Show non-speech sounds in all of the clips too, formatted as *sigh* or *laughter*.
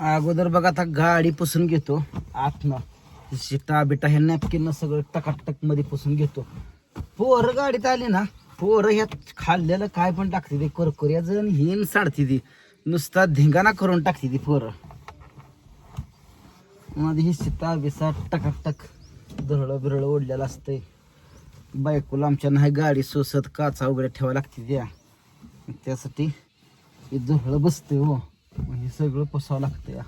अगोदर बघा आता गाडी पुसून घेतो. आतनं. शिटा बिटा हे नॅपकिन सगळं टकाटकमध्ये पुसून घेतो. पोरं गाडीत आली ना पोरं ह्यात खाल्लेलं काय पण टाकते ते ती जण हिन साडते ती. नुसता धिंगाणा करून टाकते ती पोरं. मध्ये ही शिता बिसा टकाटक दरळं बिरळं ओढलेलं असतंय. बायकोला आमच्या नाही गाडी सोसत काचा वगैरे ठेवायला लागते त्या. त्यासाठी ही झोळं बसते हो. मग हे सगळं पसावं लागतं या.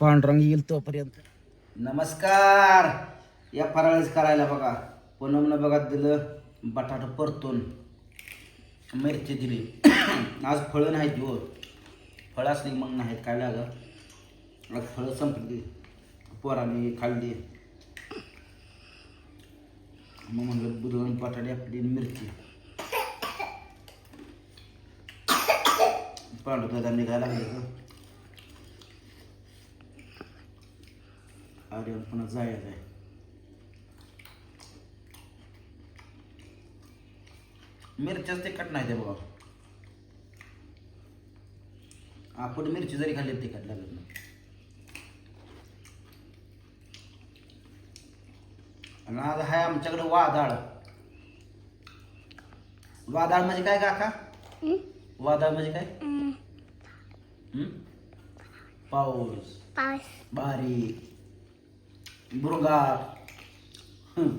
पांढरंग येईल तोपर्यंत. नमस्कार! या फराळीच करायला बघा. पूनमनं बघा दिलं बटाटा परतून. मिरची दिली. *coughs* आज फळं नाहीत हो. फळं असली मग नाहीत. काय लागं आज फळं संपली. पोराने खाल्ली. मग म्हणलं बुधवार बटाटे आपली मिरची. दादा निघायला लागले का? आर्यन पुन्हा जायचं आहे मिरच्याच तिखट नाही ते बाबा आपण मिरची जरी खाल्ली तिखट लागत नाही. आणि आज आहे आमच्याकडे वादाळ. वादाळ म्हणजे काय काका? वादाळ म्हणजे काय? पाऊस. पाऊस. बारीक. हं.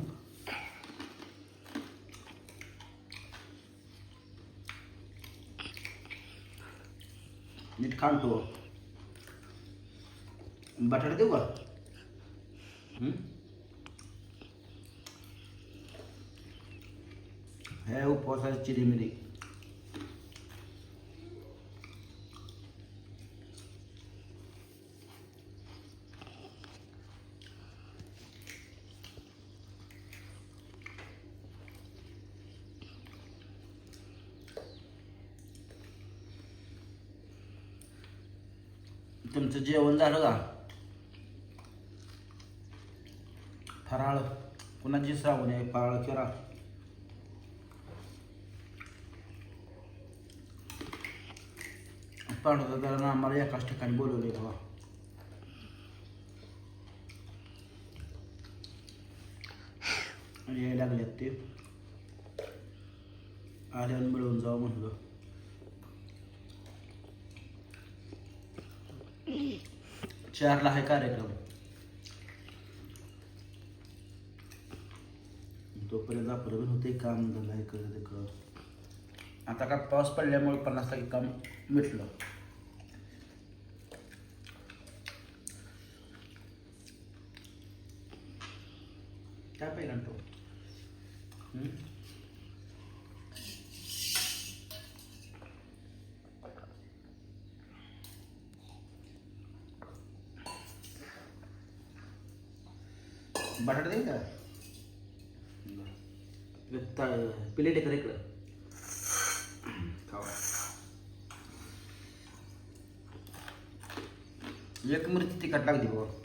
नीट खाणतो बटाटा देऊ का? हे उपवासाची चिरीमिरी तुमचं जेवण झालं का? फराळ. कुणाची श्रावण आहे? फराळ करा. पांडुदादांना आम्हाला एकाच ठिकाणी बोलवले बाबा. यायला लागलेत ते. आल्यावर मिळून जाऊ म्हणलं. चारला आहे कार्यक्रम. तोपर्यंत आपलं पण होते काम झालं इकडं तिकडं आता का पाऊस पडल्यामुळे पन्नास टक्के काम मिटलं. काय पाहिजे घंटो बटाटा दे का? प्लेट आहे इकडं? खावा. एक मिरची तिखट लागली बाबा.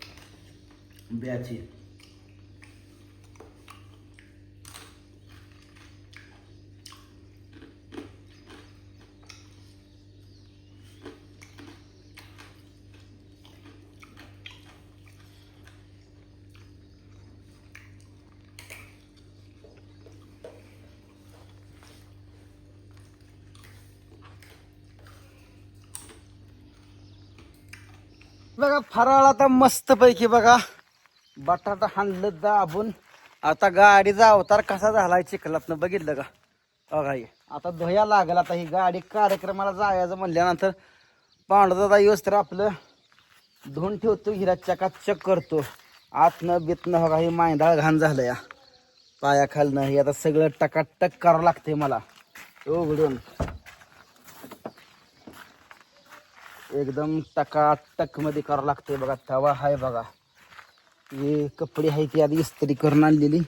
ब्याची. बघा फराळ आता मस्त पैकी बघा. बटाटा हाणलं दाबून. आता गाडीचा अवतार कसा झालाय चिखलातनं बघितलं का? बघा हे. आता धुया लागला आता ही गाडी कार्यक्रमाला जायचं म्हणल्यानंतर पांडुदादा येऊस तर आपलं धुवून ठेवतो हिरा चकाचक करतो. आतनं बितनं बघा हे मांदाळ घाण झालं या. पायाखालनं हे आता सगळं टकाटक करावं लागतंय मला. उघडून एकदम टकाटकमध्ये करावं लागते बघा तवा हाय बघा. हे कपडे आहे ती आधी इस्त्री करून आणलेली.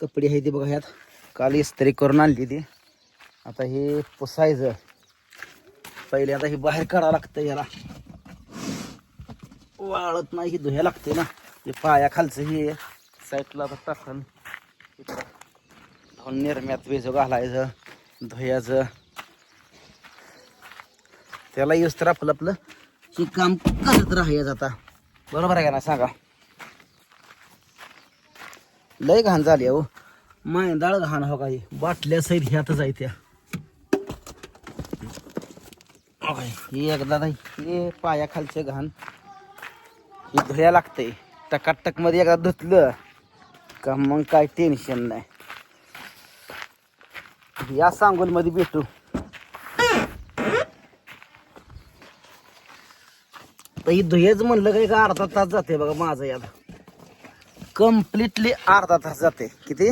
कपडे आहे ती बघा ह्यात. काल इस्त्री करून आणलेली. आता हे पुसायचं. पहिले आता हे बाहेर काढावं लागतं याला. वाळत नाही हे धुया लागते ना. हे पायाखालचं हे साईडला आता टाकून. इकडं धुवून निरम्यात वेज घालायचं धुयाचं. त्याला येऊस तर आपलं आपलं हे काम करत राहायचं आता. बरोबर आहे का ना सांगा. लय घाण झाली हो मैंदाळ घाण हो काही. बाटल्या सहित ह्यातच आहे त्या. हो हे एकदा नाही हे पायाखालचे घाण. हे धुया लागतंय. टकाटकमध्ये एकदा धुतलं का मग काय टेन्शन नाही. या सांगोलमध्ये भेटू. तर ही धुयेच म्हणलं काय का अर्धा तास जाते बघा माझं यात कम्प्लिटली अर्धा तास जाते. किती?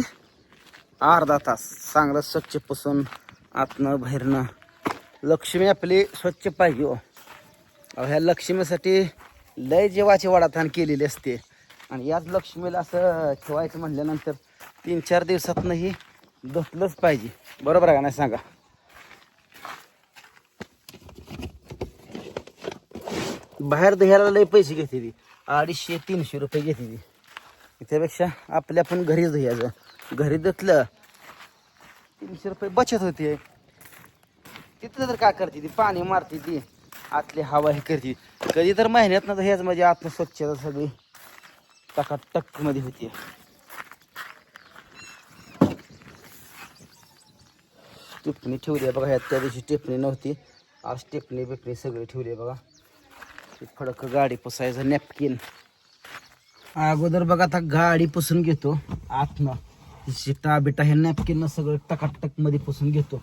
अर्धा तास. चांगलं स्वच्छ पुसून आतनं बाहेरनं. लक्ष्मी आपली स्वच्छ पाहिजे हो. अहो, ह्या लक्ष्मीसाठी लय जेवाची वडाथान केलेली असते. आणि याच लक्ष्मीला असं ठेवायचं म्हटल्यानंतर तीन चार दिवसातनं ही धुतलंच पाहिजे. बरोबर आहे का नाही सांगा? बाहेर दह्याला लय पैसे घेते ती. अडीचशे तीनशे रुपये घेते ती. त्यापेक्षा आपल्या पण घरीच दह्याचं घरी धुतलं तीनशे रुपये बचत होते. तिथं तर काय करते ती? पाणी मारते ती. आतली हवा हे करते. कधी तर महिन्यात ना ह्याच म्हणजे आत्म स्वच्छता सगळी टकाटकमध्ये होती. टिपणी ठेवली आहे बघा ह्यात त्या दिवशी टिपणी नव्हती. आज टिपणी बिपणी सगळी ठेवली आहे बघा. फडक गाडी पुसायचं नॅपकिन अगोदर बघा आता गाडी पुसून घेतो. आतनं. शिटा बिटा हे नॅपकिन सगळं टकाटकमध्ये पुसून घेतो.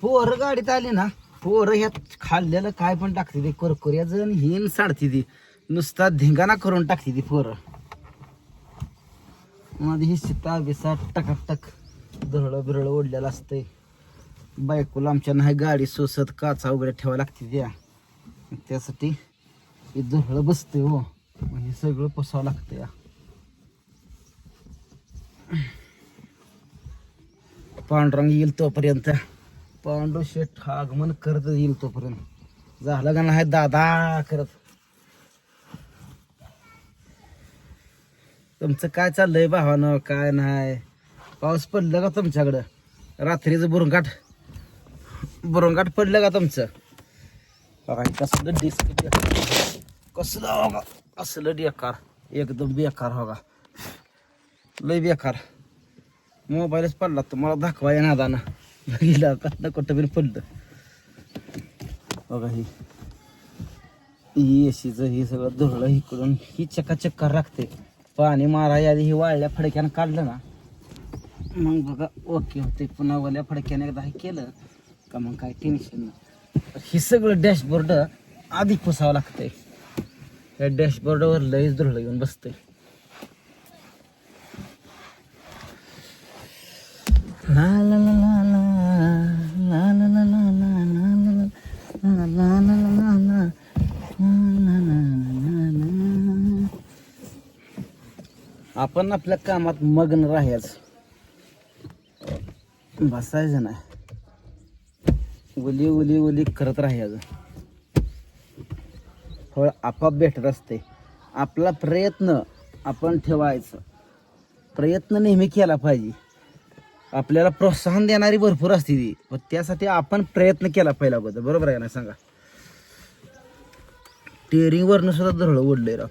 पोरं गाडीत आली ना पोरं ह्यात खाल्लेलं काय पण टाकते ते कुरकुऱ्याचं जण हिन साडती ती. नुसता धिंगाणा करून टाकते ती पोरं. मध्ये ही शिता बिसा टकाटक धरळ बिरळ ओढलेलं असतंय. बायकोला आमच्या नाही गाडी सोसत काचा वगैरे ठेवायला लागते त्या. त्यासाठी हे धरळ बसते हो. मग हे सगळं पुसावं लागतं या. पांडुरंग येईल तोपर्यंत. पांडू शेठ आगमन करत येईल तोपर्यंत. झालं का नाही दादा करत? तुमचं काय चाललंय भावानं? काय नाही? पाऊस पडलं का तुमच्याकडं? रात्रीचं बुरंगाट बुरंगाट पडलं का तुमचं? बघा कसलं डिस्क कसलं होगा? असलं बेकार? एकदम बेकार होगा. लय बेकार. मोबाईलच पडला तुम्हाला दाखवाय नादाना बघितला कसलं कुठं बी पडलं. बघा ही. ही एसीचं ही सगळं धुरलं इकडून. ही चक्काचक्कर राखते. पाणी माराय आधी ही वाळल्या फडक्यानं काढलं ना. मग बघा ओके होते. पुन्हा वल्या फडक्याने एकदा हे केलं का मग काय टेन्शन नाही. हे सगळं डॅशबोर्ड आधी पुसावं लागतंय. हे डॅशबोर्डवर लईच धुळलं येऊन बसते आपण आपल्या कामात मग्न राहायच बसायचं ना उली उली उली करत राहायचं फळ आपाप भेटत असते. आपला प्रयत्न आपण ठेवायचं. प्रयत्न नेहमी केला पाहिजे. आपल्याला प्रोत्साहन देणारी भरपूर असते ती. पण त्यासाठी आपण प्रयत्न केला पहिला अगोदर. बरोबर आहे ना सांगा? टेरिंगवरनं सुद्धा धरळ ओढलंय राव.